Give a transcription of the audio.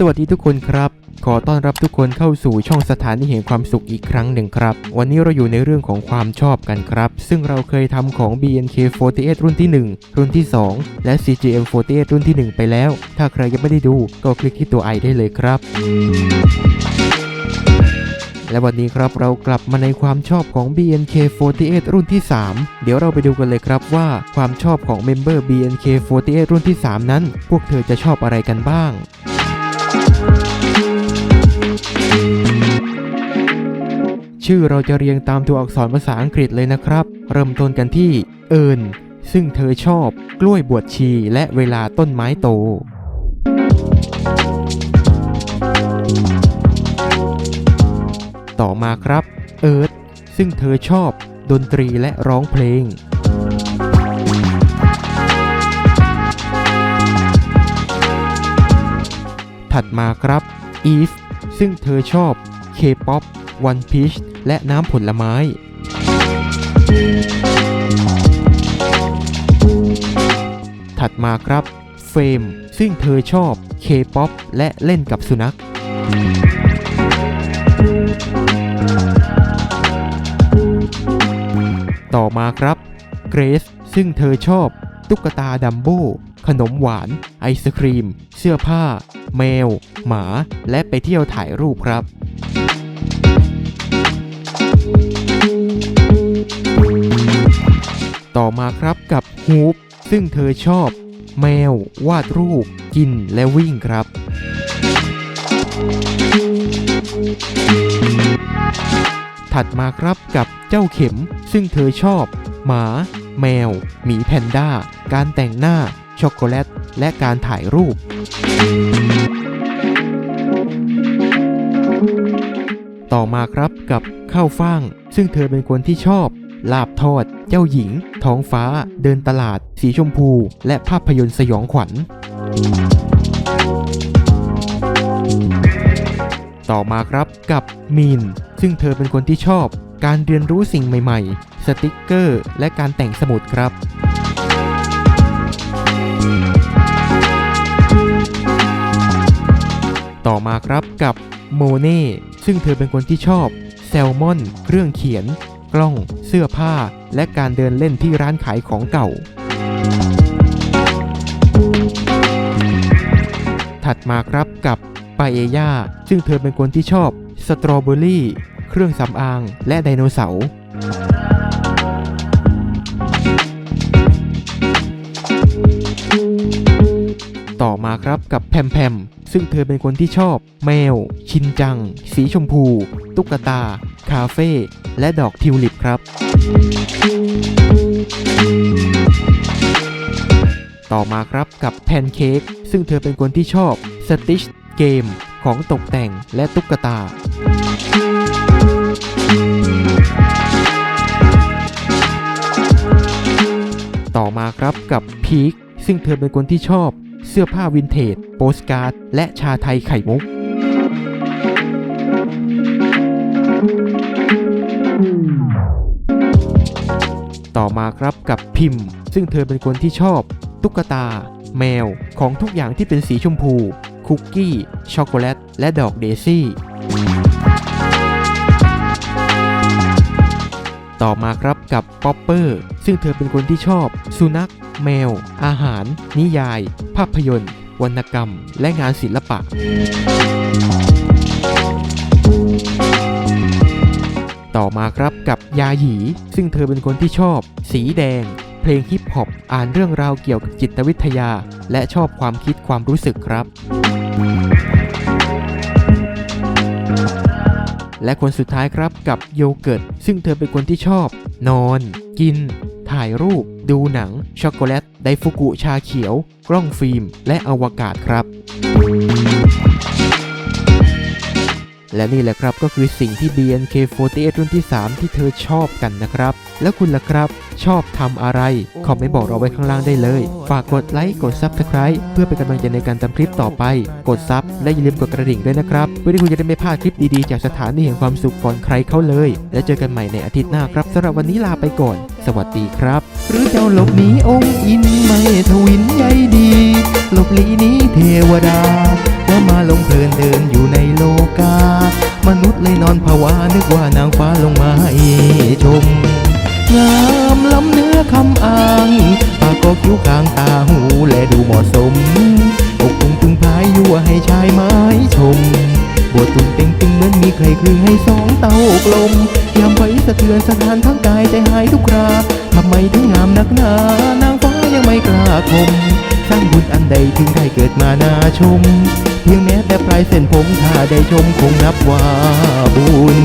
สวัสดีทุกคนครับ ขอต้อนรับทุกคนเข้าสู่ช่องสถานีแห่งความสุขอีกครั้งหนึ่งครับ วันนี้เราอยู่ในเรื่องของความชอบกันครับ ซึ่งเราเคยทำของ BNK48 รุ่นที่ 1 รุ่นที่ 2 และ CGM48 รุ่นที่ 1 ไปแล้ว ถ้าใครยังไม่ได้ดูก็คลิกที่ตัวไอได้เลยครับและวันนี้ครับเรากลับมาในความชอบของ BNK48 รุ่นที่ 3 เดี๋ยวเราไปดูกันเลยครับว่าความชอบของเมมเบอร์ BNK48 รุ่นที่ 3 นั้น พวกเธอจะชอบอะไรกันบ้าง ชื่อเราจะเรียงตามตัวอักษรภาษาอังกฤษเลยนะครับ เริ่มต้นกันที่ เอิญซึ่งเธอชอบกล้วยบวชชีและเวลาต้นไม้โต ต่อมาครับ เอิร์ธซึ่งเธอชอบดนตรีและร้องเพลง ถัดมาครับอีฟซึ่งเธอชอบเคป๊อป K-POP One Piece และน้ำผลไม้ ถัดมาครับ เฟรมซึ่งเธอชอบ K-POP และเล่นกับสุนัข ต่อมาครับ เกรซซึ่งเธอชอบ ตุ๊กตาดัมโบขนมหวาน ไอศครีม เสื้อผ้า แมว หมา และไปเที่ยวถ่ายรูปครับ ต่อมาครับกับฮูปซึ่งเธอชอบ แมว วาดรูป กินและวิ่งครับ ถัดมาครับกับเจ้าเข็ม ซึ่งเธอชอบ หมา แมว หมีแพนด้า การแต่งหน้า ช็อกโกแลต และการถ่ายรูปต่อมาครับกับข้าวฟ่าง ซึ่งเธอเป็นคนที่ชอบ ลาบทอด เจ้าหญิง ท้องฟ้า เดินตลาด สีชมพู และภาพยนตร์สยองขวัญ ต่อมาครับกับมีน ซึ่งเธอเป็นคนที่ชอบ การเรียนรู้สิ่งใหม่ ๆ สติกเกอร์ และการแต่งสมุดครับต่อมาครับกับโมเน่ซึ่งเธอเป็นคนที่ชอบ แซลมอน เครื่องเขียน กล้อง เสื้อผ้า และการเดินเล่นที่ร้านขายของเก่า ถัดมาครับกับปาเอย่าซึ่งเธอเป็นคนที่ชอบ สตรอเบอรี่ เครื่องสำอาง และไดโนเสาร์ต่อมาครับกับแพมแพม ซึ่งเธอเป็นคนที่ชอบ แมว ชินจัง สีชมพู ตุ๊กตา คาเฟ่ และดอกทิวลิปครับ ต่อมาครับกับแพนเค้กซึ่งเธอเป็นคนที่ชอบสติชเกม ของตกแต่งและตุ๊กตาต่อมาครับกับพีคซึ่งเธอเป็นคนที่ชอบ เสื้อผ้าวินเทจ โปสการ์ด และชาไทยไข่มุก ต่อมาครับกับพิมพ์ ซึ่งเธอเป็นคนที่ชอบ ตุ๊กตา แมว ของทุกอย่างที่เป็นสีชมพู คุกกี้ ช็อกโกแลต และดอกเดซี่ ต่อมาครับกับป๊อปเปอร์ซึ่งเธอเป็นคนที่ชอบ สุนัข แมว อาหาร นิยาย ภาพยนตร์ วรรณกรรม และงานศิลปะ ต่อมาครับกับยาหยี ซึ่งเธอเป็นคนที่ชอบ สีแดง เพลงฮิปฮอป อ่านเรื่องราวเกี่ยวกับจิตวิทยา และชอบความคิดความรู้สึกครับ และคนสุดท้ายครับกับโยเกิร์ต ซึ่งเธอเป็นคนที่ชอบ นอน กิน ถ่ายรูป ดูหนัง ช็อกโกแลต ไดฟุกุชาเขียว กล้องฟิล์ม และอวกาศครับ และนี่แหละครับก็คือสิ่งที่ BNK48 รุ่นที่ 3 ที่เธอชอบกันนะครับ แล้วคุณล่ะครับ ชอบทำอะไร คอมเมนต์บอกเราไว้ข้างล่างได้เลย ฝากกดไลค์กด Subscribe เพื่อเป็นกำลังใจในการทำคลิปต่อไป กดซับและอย่าลืมกดกระดิ่งด้วยนะครับเพื่อที่คุณจะได้ไม่พลาดคลิปดีๆ จากสถานีแห่งความสุขก่อนใครเขาเลย แล้วเจอกันใหม่ในอาทิตย์หน้าครับสำหรับวันนี้ลาไปก่อน สวัสดีครับ หรือเจ้าหลบหนีองค์อินไม่ทวินใยดี หลบหลีนี้เทวดาแล้วมาลงเพลินเดินอยู่ในโลกา มนุษย์เลยนอนภาวะนึกว่านางฟ้าลงมาให้ชมงามล้ำเนื้อคำอ้างปากก็คิ้วกลางตาหูและดูเหมาะสมอกตุงตึงพายยั่วให้ชายไม้ชมบวตุงเต็งตึงเหมือนมีใครคลึงให้สองเต้ากลม ยามไว้สะเทือนสถานทั้งกายใจหายทุกครา ทำไมถึงงามนักหนา นางฟ้ายังไม่กล้าคม สร้างบุญอันใดถึงได้เกิดมานาชม เพียงแม้แต่ปลายเส้นผมถ้าได้ชมคงนับว่าบุญ